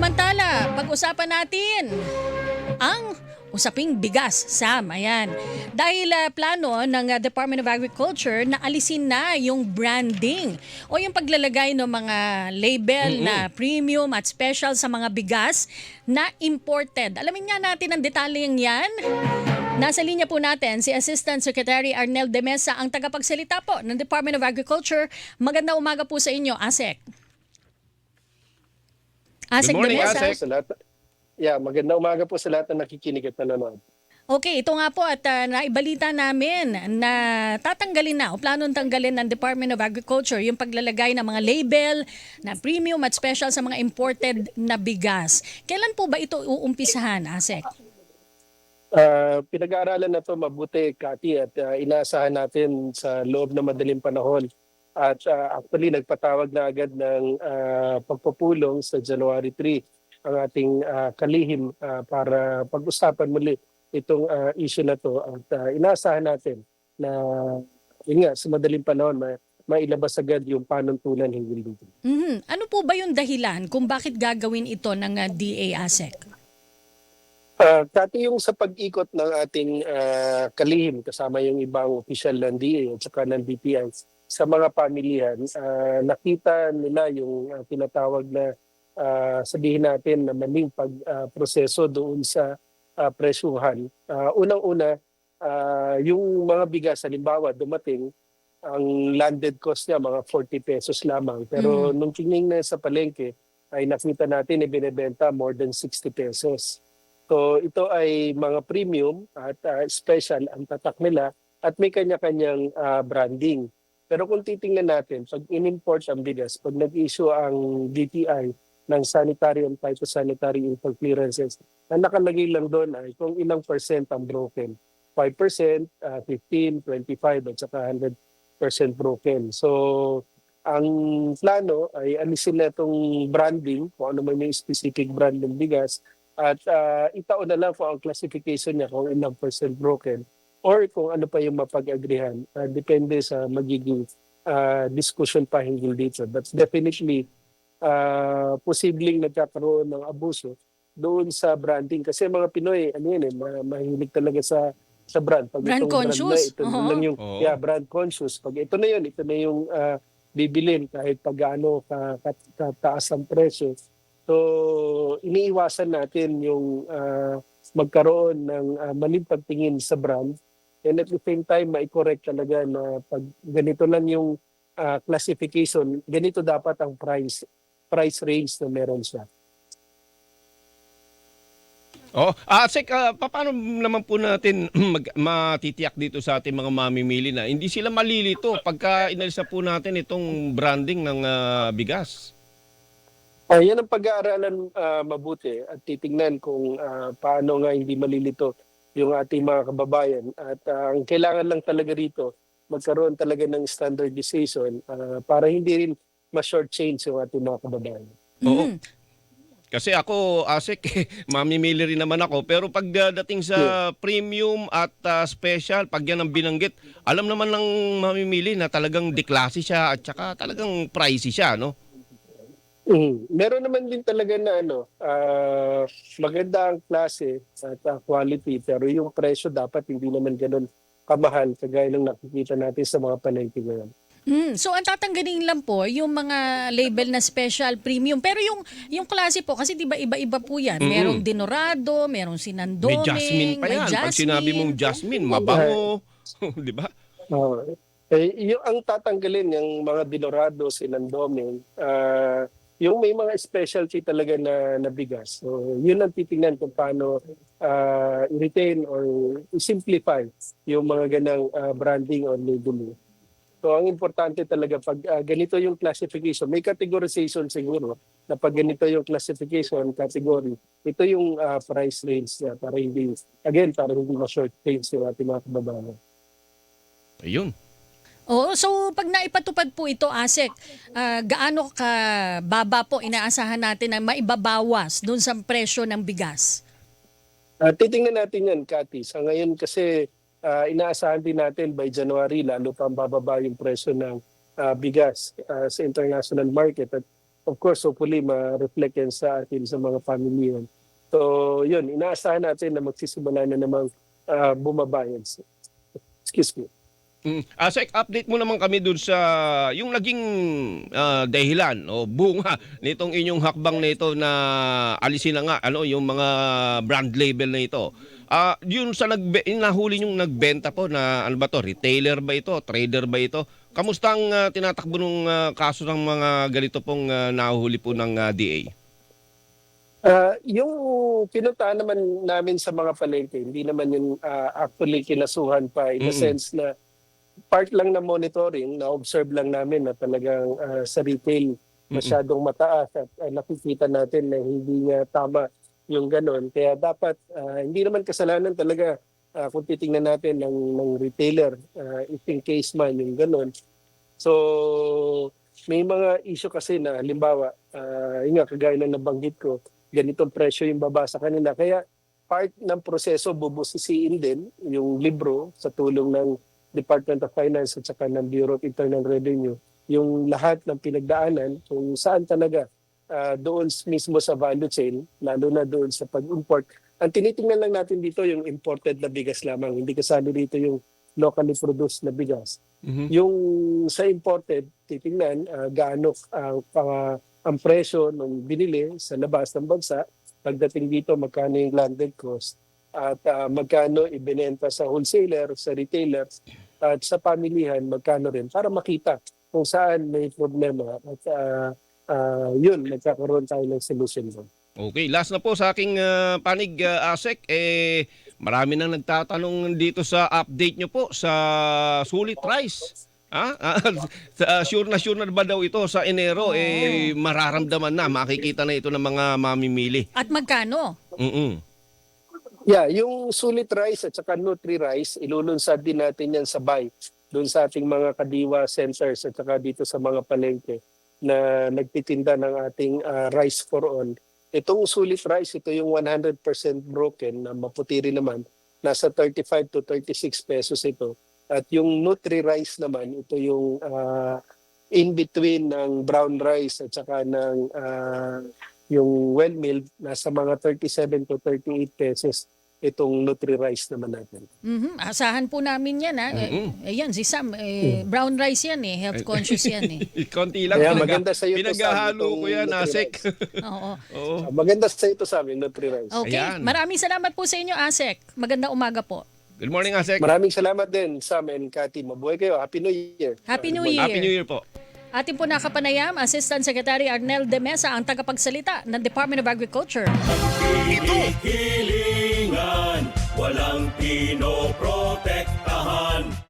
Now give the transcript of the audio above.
Samantala, pag-usapan natin ang usaping bigas, Sam. Ayan. Dahil ah, plano ng ah, Department of Agriculture na alisin na yung branding o yung paglalagay ng mga label na premium at special sa mga bigas na imported. Alamin nga natin ang detalyeng yan. Nasa linya po natin si Assistant Secretary Arnel de Mesa, ang tagapagsalita po ng Department of Agriculture. Magandang umaga po sa inyo, ASEC. Morning, de Mesa. ASEC. sa lahat. Yeah, magandang umaga po sa lahat na nakikinig at nanonood. Okay, ito nga po at ah, naibalita namin na tatanggalin na o planong tanggalin ng Department of Agriculture yung paglalagay ng mga label na premium at special sa mga imported na bigas. Kailan po ba ito uumpisahan, Asek? Ah, pinag-aaralan na to mabuti, Kati, at ah, inaasahan natin sa loob ng madaling panahon. At ah, actually, nagpatawag na agad ng ah, pagpupulong sa January 3 ang ating ah, kalihim ah, para pag-usapan muli itong ah, issue na to. At ah, inaasahan natin na yun nga, sa madaling panahon, ma- mailabas agad yung panuntunan hinggil dito. Mhm. Ano po ba yung dahilan kung bakit gagawin ito ng ah, DA Asek? Ah, dati yung sa pag-ikot ng ating ah, kalihim kasama yung ibang opisyal ng DA at saka ng DPI sa mga pamilyahan, ah, nakita nila yung ah, tinatawag na ah, sabihin natin na maling pag-proseso doon sa ah, presyuhan. Ah, Unang-una, ah, yung mga bigas, halimbawa dumating, ang landed cost niya mga 40 pesos lamang. Pero nung tinignan sa palengke, ay nakita natin ibinebenta more than 60 pesos. So ito ay mga premium at ah, special ang tatak nila at may kanya-kanyang ah, branding. Pero kung titingnan natin, pag in-import ang bigas, pag nag-issue ang DTI ng sanitary and phytosanitary import clearances, ang nakalagay lang doon ay kung ilang percent ang broken. 5%, ah, 15, 25 at saka 100% broken. So ang plano ay alisin na itong branding, kung ano man specific brand ng bigas, at uh, itaon na lang kung ang classification niya kung ilang percent broken or kung ano pa yung mapag-agrihan. Uh, depende sa magiging uh, discussion pa hinggil dito. But definitely, uh, posibleng nagkakaroon ng abuso doon sa branding. Kasi mga Pinoy, ano yun eh, ma- mahilig talaga sa sa brand. Pag Brand itong brand conscious? na, ito lang yung, Oo. yeah, brand conscious. Pag ito na yun, ito na yung uh, bibilin kahit pag gaano ka, ka, kataas ang presyo. So, iniiwasan natin yung ah, magkaroon ng uh, maling pagtingin sa brand and at the same time, mai-correct talaga na pag ganito lang yung ah, classification, ganito dapat ang price price range na meron siya. Oh, ah, Sek, pa- paano naman po natin mag, matitiyak dito sa ating mga mamimili na hindi sila malilito pagka inalisa po natin itong branding ng ah, bigas? Ah, yan ang pag-aaralan ah, mabuti at titingnan kung ah, paano nga hindi malilito yung ating mga kababayan. At ah, ang kailangan lang talaga rito, magkaroon talaga ng standardization ah, para hindi rin ma-shortchange yung ating mga kababayan. Oo. Mhm. Kasi ako, Asek, mamimili rin naman ako. Pero pagdating sa premium at ah, special, pag yan ang binanggit, alam naman ng mamimili na talagang deklase siya at saka talagang pricey siya, no? Mm. Meron naman din talaga na ano, ah, maganda ang klase at ah, quality pero yung presyo dapat hindi naman ganun kamahal kagaya ng nakikita natin sa mga palengke ngayon. Mm, so ang tatanggalin lang po yung mga label na special premium. Pero yung yung klase po kasi 'di ba iba-iba po 'yan. Mm-mm. Merong dinorado, merong sinandome, May jasmine pa may yan. Pag sinabi mong jasmine, mabango. Di ba? Oo. eh, yung ang tatanggalin yung mga dinorado, sinandomen, ah yung may mga specialty talaga na, na bigas. So, yun ang titingnan kung paano ah, i-retain or i-simplify yung mga ganang ah, branding or labeling. So, ang importante talaga pag ah, ganito yung classification, may categorization siguro na pag ganito yung classification category, ito yung ah, price range niya para hindi, again, para hindi ma-short range yung ating mga kababayan. Ayun. Oo, so pag naipatupad po ito, ASEC, ah, gaano ka baba po inaasahan natin na maibabawas dun sa presyo ng bigas? Ah, titingnan natin yan, Kati. Sa ngayon kasi ah, inaasahan din natin by January, lalo pa bababa yung presyo ng ah, bigas ah, sa international market. At of course, hopefully, ma-reflect yan sa atin sa mga pamilya. So, yun, inaasahan natin na magsisimula na namang ah, bumaba yan. Excuse me. Mm. Asek, update mo naman kami dun sa yung naging ah, dahilan o bunga nitong inyong hakbang nito na alisin na nga ano yung mga brand label na ito. Ah, yun sa nagbe nahuli yung nagbenta po na ano ba to, retailer ba ito, trader ba ito? Kamusta ang ah, tinatakbo ng kaso ng mga ganito pong ah, nahuli po ng ah, DA? Ah, yung pinuntahan naman namin sa mga palengke, hindi naman yun ah, actually kinasuhan pa in the Mm-mm. sense na part lang na monitoring, na-observe lang namin na talagang ah, sa retail masyadong mataas at ah, nakikita natin na hindi nga tama yung ganon. Kaya dapat, ah, hindi naman kasalanan talaga ah, kung titingnan natin ng, ng retailer, uh, if in case man yung ganon. So, may mga issue kasi na halimbawa, uh, yun nga, kagaya na nabanggit ko, ganitong presyo yung baba sa kanila. Kaya part ng proseso bubusisiin din yung libro sa tulong ng Department of Finance at saka ng Bureau of Internal Revenue yung lahat ng pinagdaanan kung saan talaga ah, doon mismo sa value chain, lalo na doon sa pag-import. Ang tinitingnan lang natin dito yung imported na bigas lamang, hindi kasali dito yung locally produced na bigas. Mhm. Yung sa imported, titingnan ah, gaano ang pang- ang presyo nung binili sa labas ng bansa. Pagdating dito, magkano yung landed cost at ah, magkano ibinenta sa wholesaler, sa retailer at sa pamilihan, magkano rin para makita kung saan may problema at ah, ah, yun, nagkakaroon tayo ng solution doon. Okay, last na po sa aking ah, panig ah, Asek eh marami nang nagtatanong dito sa update nyo po sa sulit rice. Ha? Ah, sa- sure na sure na ba daw ito sa Enero eh mararamdaman na makikita na ito ng mga mamimili. At magkano? Mm. Yeah, yung sulit rice at saka nutri rice, ilulunsad din natin yan sa buy doon sa ating mga kadiwa centers at saka dito sa mga palengke na nagtitinda ng ating ah, rice for all. Itong sulit rice, ito yung 100% broken na maputi rin naman, nasa 35 to 36 pesos ito. At yung nutri rice naman, ito yung ah, in between ng brown rice at saka ng ah, yung well milled nasa mga 37 to 38 pesos itong nutri rice naman natin. Mhm, Asahan po namin yan. Ha? Eh, Mhm. Ayan, si Sam, eh, brown rice yan eh. Health conscious yan eh. Konti lang. Kaya maganda sa iyo to, Sam, Pinaghahalo ko yan, Asek. Oo. Oo. Ah, maganda sa ito sa amin, nutri rice. Okay, Ayan. maraming salamat po sa inyo, Asek. Maganda umaga po. Good morning, Asek. Maraming salamat din, Sam and Cathy. Mabuhay kayo. Happy New Year. Happy New. Year. Happy New Year po. Atin po nakapanayam, Assistant Secretary Arnel de Mesa, ang tagapagsalita ng Department of Agriculture. Ito! Hilingan, walang pinoprotektahan.